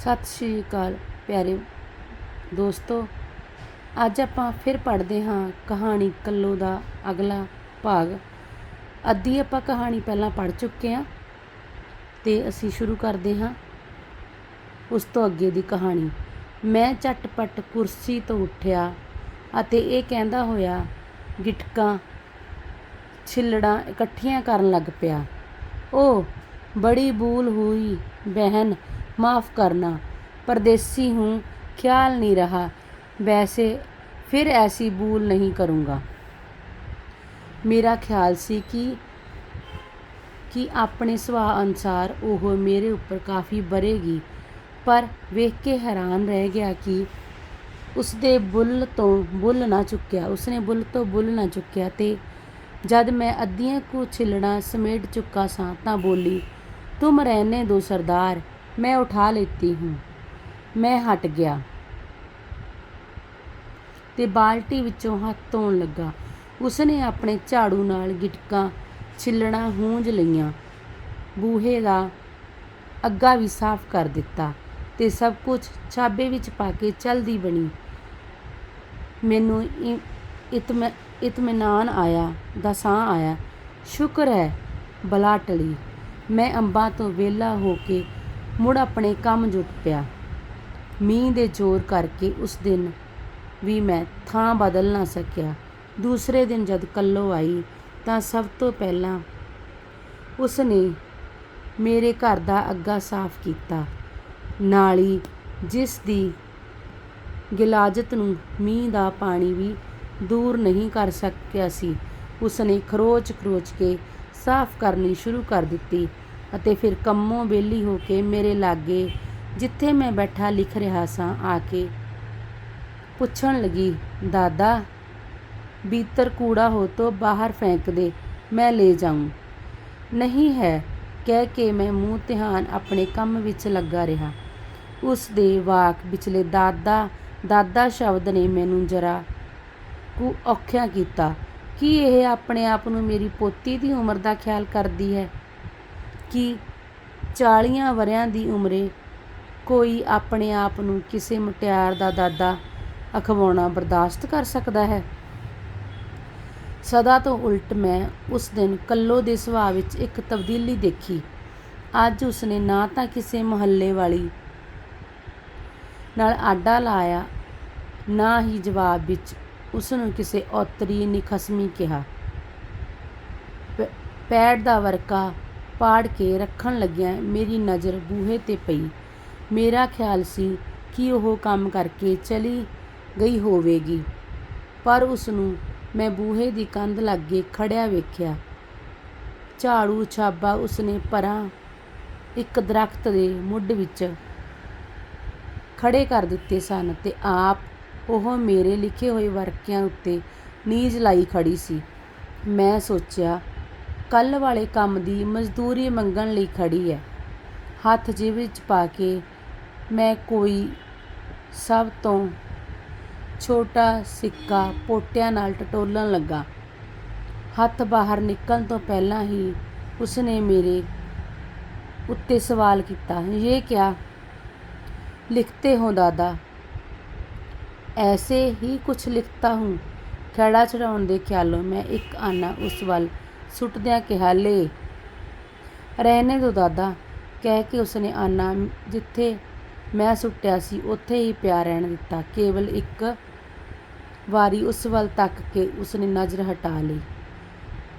ਸਤਿ ਸ਼੍ਰੀ ਅਕਾਲ ਪਿਆਰੇ ਦੋਸਤੋ। ਅੱਜ ਆਪਾਂ ਫਿਰ ਪੜ੍ਹਦੇ ਹਾਂ ਕਹਾਣੀ ਕੱਲੋ ਦਾ ਅਗਲਾ ਭਾਗ। ਅੱਧੀ ਆਪਾਂ ਕਹਾਣੀ ਪਹਿਲਾਂ ਪੜ੍ਹ ਚੁੱਕੇ ਹਾਂ ਤੇ ਅਸੀਂ ਸ਼ੁਰੂ ਕਰਦੇ ਹਾਂ ਉਸ ਤੋਂ ਅੱਗੇ ਦੀ ਕਹਾਣੀ। ਮੈਂ ਝਟਪਟ ਕੁਰਸੀ ਤੋਂ ਉੱਠਿਆ ਅਤੇ ਇਹ ਕਹਿੰਦਾ ਹੋਇਆ, ਗਿਟਕਾਂ ਛਿੱਲੜਾਂ ਇਕੱਠੀਆਂ ਕਰਨ ਲੱਗ ਪਿਆ। ਉਹ ਬੜੀ ਬੂਲ ਹੋਈ, ਬਹਿਨ माफ़ करना परदेसी हूँ ख्याल नहीं रहा वैसे फिर ऐसी भूल नहीं करूँगा ਮੇਰਾ ਖਿਆਲ ਸੀ ਕਿ ਕਿ ਆਪਣੇ ਸੁਭਾਅ ਅਨੁਸਾਰ ਉਹ ਮੇਰੇ ਉੱਪਰ ਕਾਫੀ ਬਰੇਗੀ ਪਰ ਵੇਖ ਕੇ ਹੈਰਾਨ ਰਹਿ ਗਿਆ ਕਿ ਉਸਦੇ ਬੁੱਲ ਤੋਂ ਬੁੱਲ ਨਾ ਚੁੱਕਿਆ ਉਸਨੇ ਬੁੱਲ ਤੋਂ ਬੁੱਲ ਨਾ ਚੁੱਕਿਆ ਤੇ ਜਦ ਮੈਂ ਅੱਧੀਆਂ ਕੁ ਛਿੱਲੜਾਂ ਸਮੇਟ ਚੁੱਕਾ ਸਾਂ ਤਾਂ ਬੋਲੀ ਤੁਮ ਰਹਿਨੇ ਦੋ ਸਰਦਾਰ ਮੈਂ ਉਠਾ ਲੈਤੀ ਹੂੰ। ਮੈਂ ਹਟ ਗਿਆ। ਤੇ ਬਾਲਟੀ ਵਿੱਚੋਂ ਹੱਥ ਧੋਣ ਲੱਗਾ। ਉਸਨੇ ਆਪਣੇ ਝਾੜੂ ਨਾਲ ਗਿਟਕਾਂ ਛਿੱਲਣਾ ਹੂੰਝ ਲਈਆਂ। ਬੂਹੇ ਦਾ ਅੱਗਾ ਵੀ ਸਾਫ਼ ਕਰ ਦਿੱਤਾ ਤੇ ਸਭ ਕੁਝ ਛਾਬੇ ਵਿੱਚ ਪਾ ਕੇ ਚਲਦੀ ਬਣੀ। ਮੈਨੂੰ ਇ- ਇਤਮ ਇਤਮਨਾਨ ਆਇਆ, ਦਾ ਸਾਹ ਆਇਆ। ਸ਼ੁਕਰ ਹੈ, ਬਲਾ ਟਲੀ। ਮੈਂ ਅੰਬਾਂ ਤੋਂ ਵਿਹਲਾ ਹੋ ਕੇ ਮੁੜ ਆਪਣੇ ਕੰਮ ਜੁਟ ਪਿਆ। ਮੀਂਹ ਦੇ ਜ਼ੋਰ ਕਰਕੇ ਉਸ ਦਿਨ ਵੀ ਮੈਂ ਥਾਂ ਬਦਲ ਨਾ ਸਕਿਆ। ਦੂਸਰੇ ਦਿਨ ਜਦ ਕੱਲੋ ਆਈ ਤਾਂ ਸਭ ਤੋਂ ਪਹਿਲਾਂ ਉਸ ਨੇ ਮੇਰੇ ਘਰ ਦਾ ਅੱਗਾ ਸਾਫ਼ ਕੀਤਾ। ਨਾਲੀ ਜਿਸ ਦੀ ਗਿਲਾਜਤ ਨੂੰ ਮੀਂਹ ਦਾ ਪਾਣੀ ਵੀ ਦੂਰ ਨਹੀਂ ਕਰ ਸਕਿਆ ਸੀ, ਉਸਨੇ ਖਰੋਚ ਖਰੋਚ ਕੇ ਸਾਫ਼ ਕਰਨੀ ਸ਼ੁਰੂ ਕਰ ਦਿੱਤੀ। ਅਤੇ ਫਿਰ ਕੰਮੋਂ ਵਿਹਲੀ ਹੋ ਕੇ ਮੇਰੇ ਲਾਗੇ, ਜਿੱਥੇ ਮੈਂ ਬੈਠਾ ਲਿਖ ਰਿਹਾ ਸਾਂ, ਆ ਕੇ ਪੁੱਛਣ ਲੱਗੀ, ਦਾਦਾ, ਬੀਤਰ ਕੂੜਾ ਹੋ ਤੋ ਬਾਹਰ ਫੈਂਕ ਦੇ, ਮੈਂ ਲੈ ਜਾਉਂ ਨਹੀਂ ਹੈ, ਕਹਿ ਕੇ ਮੈਂ ਮੂੰਹ ਧਿਆਨ ਆਪਣੇ ਕੰਮ ਵਿੱਚ ਲੱਗਾ ਰਿਹਾ। ਉਸ ਦੇ ਵਾਕ ਵਿਚਲੇ ਦਾਦਾ ਦਾਦਾ ਸ਼ਬਦ ਨੇ ਮੈਨੂੰ ਜਰਾ ਕੁ ਔਖਿਆ ਕੀਤਾ। ਕੀ ਇਹ ਆਪਣੇ ਆਪ ਨੂੰ ਮੇਰੀ ਪੋਤੀ ਦੀ ਉਮਰ ਦਾ ਖਿਆਲ ਕਰਦੀ ਹੈ? ਕਿ 40 ਵਰਿਆਂ ਦੀ ਉਮਰੇ ਕੋਈ ਆਪਣੇ ਆਪ ਨੂੰ ਕਿਸੇ ਮੁਟਿਆਰ ਦਾ ਦਾਦਾ ਅਖਵਾਉਣਾ ਬਰਦਾਸ਼ਤ ਕਰ ਸਕਦਾ ਹੈ। ਸਦਾ ਤੋਂ ਉਲਟ ਮੈਂ ਉਸ ਦਿਨ ਕੱਲੋ ਦੇ ਸੁਭਾਅ ਵਿੱਚ ਇੱਕ ਤਬਦੀਲੀ ਦੇਖੀ। ਅੱਜ ਉਸਨੇ ਨਾ ਤਾਂ ਕਿਸੇ ਮੁਹੱਲੇ ਵਾਲੀ ਨਾਲ ਆਡਾ ਲਾਇਆ, ਨਾ ਹੀ ਜਵਾਬ ਵਿੱਚ ਉਸ ਨੂੰ ਕਿਸੇ ਔਤਰੀ ਨਿਖਸਮੀ ਕਿਹਾ। ਪ- ਪੈੜ ਦਾ ਵਰਕਾ ਪਾੜ ਕੇ ਰੱਖਣ ਲੱਗਿਆ ਮੇਰੀ ਨਜ਼ਰ ਬੂਹੇ ਤੇ ਪਈ। ਮੇਰਾ ਖਿਆਲ ਸੀ ਕਿ ਉਹ ਕੰਮ ਕਰਕੇ ਚਲੀ ਗਈ ਹੋਵੇਗੀ, ਪਰ ਉਸਨੂੰ ਮੈਂ ਬੂਹੇ ਦੀ ਕੰਧ ਲਾਗੇ ਖੜ੍ਹਿਆ ਵੇਖਿਆ। ਝਾੜੂ ਛਾਬਾ ਉਸਨੇ ਪਰਾਂ ਇੱਕ ਦਰੱਖਤ ਦੇ ਮੁੱਢ ਵਿੱਚ ਖੜ੍ਹੇ ਕਰ ਦਿੱਤੇ ਸਨ ਤੇ ਆਪ ਉਹ ਮੇਰੇ ਲਿਖੇ ਹੋਏ ਵਰਕਿਆਂ ਉੱਤੇ ਨੀਝ ਲਾਈ ਖੜ੍ਹੀ ਸੀ। ਮੈਂ ਸੋਚਿਆ ਕੱਲ ਵਾਲੇ ਕੰਮ ਦੀ ਮਜ਼ਦੂਰੀ ਮੰਗਣ ਲਈ ਖੜੀ ਹੈ ਹੱਥ ਜੇਬ ਵਿੱਚ ਪਾ ਕੇ ਮੈਂ ਕੋਈ ਸਭ ਤੋਂ ਛੋਟਾ ਸਿੱਕਾ ਪੋਟਿਆਂ ਨਾਲ ਟਟੋਲਣ ਲੱਗਾ। ਹੱਥ ਬਾਹਰ ਨਿਕਲਣ ਤੋਂ ਪਹਿਲਾਂ ਹੀ ਉਸਨੇ ਮੇਰੇ ਉੱਤੇ ਸਵਾਲ ਕੀਤਾ। ਇਹ ਕਿਆ ਲਿਖਤੇ ਹੋ ਦਾਦਾ, ਐਸੇ ਹੀ ਕੁਛ ਲਿਖਤਾ ਹੂੰ। ਖੜਾ ਚੜਾਉਣ ਦੇ ਖਿਆਲੋਂ ਮੈਂ ਇੱਕ ਆਨਾ ਉਸ ਵੱਲ ਸੁੱਟਦਿਆਂ ਕਿਹਾ, ਲੈ, ਰਹਿਣੇ ਦੋ ਦਾਦਾ। ਕਹਿ ਕੇ ਉਸਨੇ ਆਨਾ ਜਿੱਥੇ ਮੈਂ ਸੁੱਟਿਆ ਸੀ, ਉੱਥੇ ਹੀ ਪਿਆ ਰਹਿਣ ਦਿੱਤਾ। ਕੇਵਲ ਇੱਕ ਵਾਰੀ ਉਸ ਵੱਲ ਤੱਕ ਕੇ ਉਸਨੇ ਨਜ਼ਰ ਹਟਾ ਲਈ।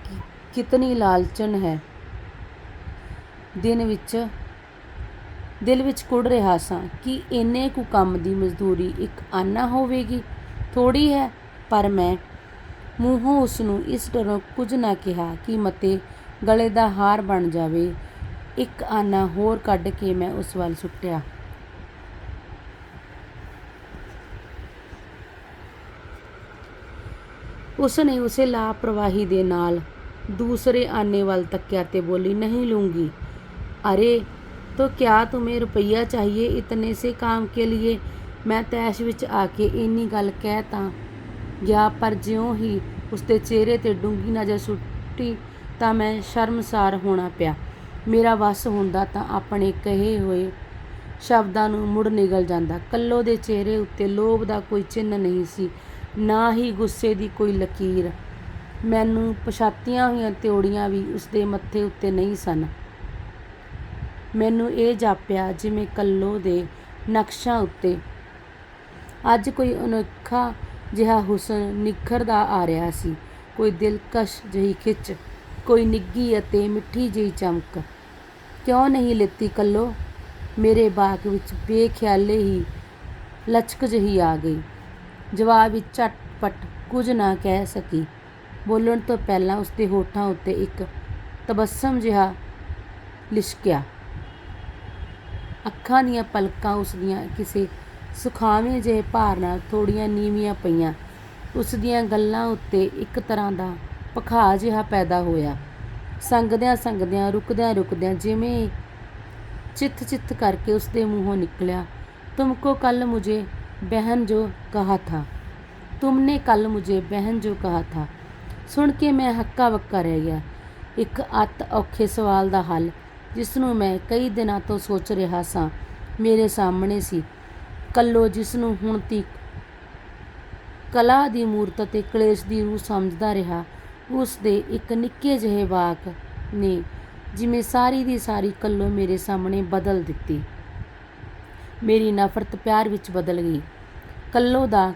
ਕਿ- ਕਿਤਨੀ ਲਾਲਚਨ ਹੈ। ਦਿਨ ਵਿੱਚ, ਦਿਲ ਵਿੱਚ ਕੁੜ ਰਿਹਾ ਸਾਂ ਕਿ ਇੰਨੇ ਕੁ ਕੰਮ ਦੀ ਮਜ਼ਦੂਰੀ ਇੱਕ ਆਨਾ ਹੋਵੇਗੀ। ਥੋੜ੍ਹੀ ਹੈ, ਪਰ ਮੈਂ ਮੂੰਹੋਂ ਉਸ ਨੂੰ ਇਸ ਡਰੋਂ ਕੁਝ ਨਾ ਕਿਹਾ ਕਿ ਮਤੇ ਗਲੇ ਦਾ ਹਾਰ ਬਣ ਜਾਵੇ ਇੱਕ ਆਨਾ ਹੋਰ ਕੱਢ ਕੇ ਮੈਂ ਉਸ ਵੱਲ ਸੁੱਟਿਆ ਉਸ ਨੇ ਉਸੇ ਲਾਪਰਵਾਹੀ ਦੇ ਨਾਲ दूसरे आने वाल तकिया ते बोली नहीं लूंगी अरे तो क्या तुम्हें रुपया चाहिए इतने से काम के लिए ਮੈਂ ਤੈਸ਼ ਵਿੱਚ ਆ ਕੇ ਇੰਨੀ ਗੱਲ ਕਹਿ ਤਾਂ ਗਿਆ, ਪਰ ਜਿਉਂ ਹੀ ਉਸਦੇ ਚਿਹਰੇ ਤੇ ਡੂੰਗੀ ਨਜ਼ਰ ਸੁੱਟੀ ਤਾਂ ਮੈਂ ਸ਼ਰਮਸਾਰ ਹੋਣਾ ਪਿਆ। ਮੇਰਾ ਵੱਸ ਹੁੰਦਾ ਤਾਂ ਆਪਣੇ ਕਹੇ ਹੋਏ ਸ਼ਬਦਾਂ ਨੂੰ ਮੁੜ ਨਿਗਲ ਜਾਂਦਾ। ਕੱਲੋ ਦੇ ਚਿਹਰੇ ਉੱਤੇ ਲੋਭ ਦਾ ਕੋਈ ਚਿੰਨ੍ਹ ਨਹੀਂ ਸੀ, ਨਾ ਹੀ ਗੁੱਸੇ ਦੀ ਕੋਈ ਲਕੀਰ। ਮੈਨੂੰ ਪਛਾਤੀਆਂ ਹੋਈਆਂ ਤਿਉੜੀਆਂ ਵੀ ਉਸਦੇ ਮੱਥੇ ਉੱਤੇ ਨਹੀਂ ਸਨ। ਮੈਨੂੰ ਇਹ ਜਾਪਿਆ ਜਿਵੇਂ ਕੱਲੋ ਦੇ ਨਕਸ਼ਾਂ ਉੱਤੇ। ਅੱਜ ਕੋਈ ਅਨੋਖਾ ਜਿਹਾ ਹੁਸਨ ਨਿਖਰਦਾ ਆ ਰਿਹਾ ਸੀ। ਕੋਈ ਦਿਲਕਸ਼ ਜਿਹੀ ਖਿੱਚ, ਕੋਈ ਨਿੱਘੀ ਅਤੇ ਮਿੱਠੀ ਜਿਹੀ ਚਮਕ। ਕਿਉਂ ਨਹੀਂ ਲਿੱਤੀ ਕੱਲੋ? ਮੇਰੇ ਬਾਗ ਵਿੱਚ ਬੇਖਿਆਲੇ ਹੀ ਲਚਕ ਜਿਹੀ ਆ ਗਈ। ਜਵਾਬ ਵਿੱਚ ਝਟਪਟ ਕੁਝ ਨਾ ਕਹਿ ਸਕੀ। ਬੋਲਣ ਤੋਂ ਪਹਿਲਾਂ ਉਸਦੇ ਹੋਠਾਂ ਉੱਤੇ ਇੱਕ ਤਬੱਸਮ ਜਿਹਾ ਲਿਸ਼ਕਿਆ। ਅੱਖਾਂ ਦੀਆਂ ਪਲਕਾਂ ਉਸਦੀਆਂ ਕਿਸੇ ਸੁਖਾਵੇਂ ਜਿਹੇ ਭਾਰ ਨਾਲ ਥੋੜੀਆਂ ਨੀਵੀਆਂ ਪਈਆਂ ਉਸ ਦੀਆਂ ਗੱਲਾਂ ਉੱਤੇ ਇੱਕ ਤਰ੍ਹਾਂ ਦਾ ਪਖਾ ਜਿਹਾ ਪੈਦਾ ਹੋਇਆ ਸੰਗਦਿਆਂ ਸੰਗਦਿਆਂ ਰੁਕਦਿਆਂ ਰੁਕਦਿਆਂ ਜਿਵੇਂ ਚਿੱਤ ਚਿੱਤ ਕਰਕੇ ਉਸਦੇ ਮੂੰਹੋਂ ਨਿਕਲਿਆ ਤੁਮਕੋ ਕੱਲ ਮੁਝੇ ਬਹਿਨ ਜੋ ਕਹਾ ਥਾ तुमने कल मुझे बहन जो कहा था ਸੁਣ ਕੇ ਮੈਂ ਹੱਕਾ ਬੱਕਾ ਰਹਿ ਗਿਆ ਇੱਕ ਅਤ ਔਖੇ ਸਵਾਲ ਦਾ ਹੱਲ ਜਿਸ ਨੂੰ ਮੈਂ ਕਈ ਦਿਨਾਂ ਤੋਂ ਸੋਚ ਰਿਹਾ ਸਾਂ ਮੇਰੇ ਸਾਹਮਣੇ ਸੀ ਕੱਲੋ ਜਿਸ ਨੂੰ ਹੁਣ ਤੀਕ ਕਲਾ ਦੀ ਮੂਰਤ ਅਤੇ ਕਲੇਸ਼ ਦੀ ਰੂਹ ਸਮਝਦਾ ਰਿਹਾ, ਉਸ ਦੇ ਇੱਕ ਨਿੱਕੇ ਜਿਹੇ ਵਾਕ ਨੇ ਜਿਵੇਂ ਸਾਰੀ ਦੀ ਸਾਰੀ ਕੱਲੋ ਮੇਰੇ ਸਾਹਮਣੇ ਬਦਲ ਦਿੱਤੀ। ਮੇਰੀ ਨਫ਼ਰਤ ਪਿਆਰ ਵਿੱਚ ਬਦਲ ਗਈ। ਕੱਲੋ ਦਾ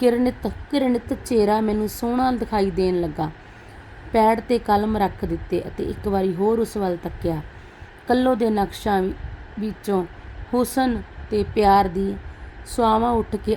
ਕਿਰਨਿਤ ਕਿਰਨਿਤ ਚਿਹਰਾ ਮੈਨੂੰ ਸੋਹਣਾ ਦਿਖਾਈ ਦੇਣ ਲੱਗਾ। ਪੈੜ ਤੇ ਕਲਮ ਰੱਖ ਦਿੱਤੇ ਅਤੇ ਇੱਕ ਵਾਰੀ ਹੋਰ ਉਸ ਵੱਲ ਤੱਕਿਆ। ਕੱਲੋ ਦੇ ਨਕਸ਼ਾਂ ਵਿੱਚੋਂ ਹੁਸਨ ਤੇ ਪਿਆਰ ਦੀ ਸੁਆਵਾਂ ਉੱਠ ਕੇ